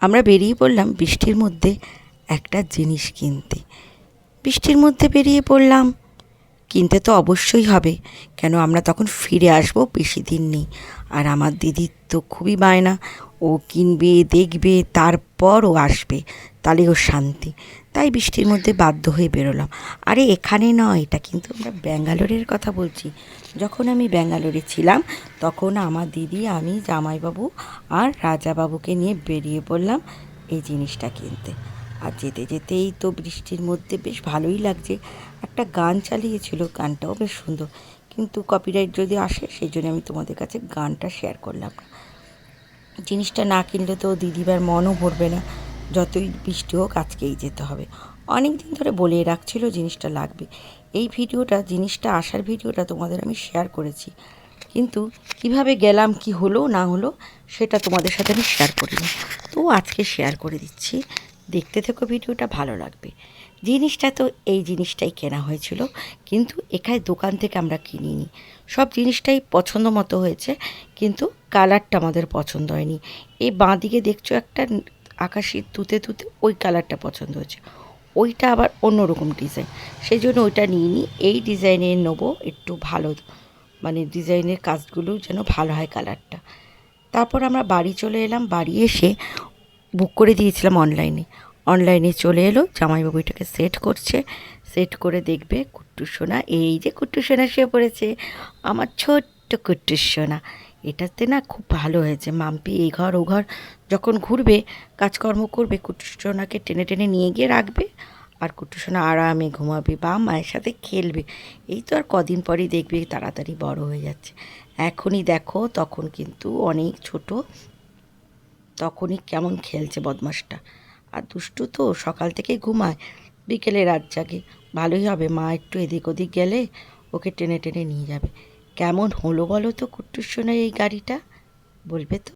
আমরা বেরিয়ে পড়লাম বৃষ্টির মধ্যে একটা জিনিস কিনতে। বৃষ্টির মধ্যে বেরিয়ে পড়লাম। কিনতে তো অবশ্যই হবে, কেন আমরা তখন ফিরে আসব বেশি দিন নেই। আর আমার দিদির তো খুবই বায়না, ও কিনবে, দেখবে তারপর ও আসবে, তাহলে ও শান্তি। তাই বৃষ্টির মধ্যে বাধ্য হয়ে বেরোলাম। আরে, এখানে নয়, এটা কিন্তু আমরা ব্যাঙ্গালোরের কথা বলছি। যখন আমি ব্যাঙ্গালোরে ছিলাম, তখন আমার দিদি, আমি, জামাইবাবু আর রাজাবাবুকে নিয়ে বেরিয়ে পড়লাম এই জিনিসটা কিনতে। আর যেতে যেতেই তো বৃষ্টির মধ্যে বেশ ভালোই লাগছে। একটা গান চালিয়েছিল, গানটাও বেশ সুন্দর। কিন্তু কপিরাইট যদি আসে, সেই জন্য আমি তোমাদের কাছে গানটা শেয়ার করলাম জিনিসটা না কিনলে তো দিদিবার মনও ভরবে না। যতই বৃষ্টি হোক আজকেই যেতে হবে। অনেক দিন ধরে বলে রাখছিল জিনিসটা লাগবে। এই ভিডিওটা, জিনিসটা আসার ভিডিওটা তোমাদের আমি শেয়ার করেছি। কিন্তু কীভাবে গেলাম, কি হলো, না হলো, সেটা তোমাদের সাথে আমি শেয়ার করিনি। তো আজকে শেয়ার করে দিচ্ছি। দেখতে থেকো ভিডিওটা, ভালো লাগবে। জিনিসটা তো এই জিনিসটাই কেনা হয়েছিল, কিন্তু এখানে দোকান থেকে আমরা কিনিনি। সব জিনিসটাই পছন্দ মতো হয়েছে, কিন্তু কালারটা আমাদের পছন্দ হয়নি। এই বাঁ দিকে দেখছ একটা আকাশি তুতে তুতে ওই কালারটা পছন্দ হয়েছে। ওইটা আবার অন্যরকম ডিজাইন সেই জন্য ওইটা নিয়ে নিই। এই ডিজাইনের নেব একটু ভালো মানে ডিজাইনের কাজগুলো যেন ভালো হয় কালারটা। তারপর আমরা বাড়ি চলে এলাম। বাড়ি এসে বুক করে দিয়েছিলাম অনলাইনে অনলাইনে চলে এলো। জামাইবাবু এটাকে সেট করছে। সেট করে দেখবে কুট্টু সোনা। এই যে কুট্টু সোনা শুয়ে পড়েছে। আমার ছোট্ট কুট্টু সোনা। এটাতে না খুব ভালো হয়েছে। মাম্পি এই ঘর, ও ঘর যখন ঘুরবে, কাজকর্ম করবে কুট্টু সোনাকে টেনে টেনে নিয়ে গিয়ে রাখবে আর কুট্টু সোনা আরামে ঘুমাবে, বা মায়ের সাথে খেলবে। এই তো আর কদিন পরেই দেখবে তাড়াতাড়ি বড় হয়ে যাচ্ছে। এখনই দেখো, তখন কিন্তু অনেক ছোট, তখনই কেমন খেলছে বদমাসটা। আর দুষ্টু তো সকাল থেকে ঘুমায়, বিকেলে রাত জাগে। ভালোই হবে, মা একটু এদিক ওদিক গেলে ওকে টেনে টেনে নিয়ে যাবে। কেমন হলো বলো তো কুট্টুর সোনার এই গাড়িটা? বলবে তো।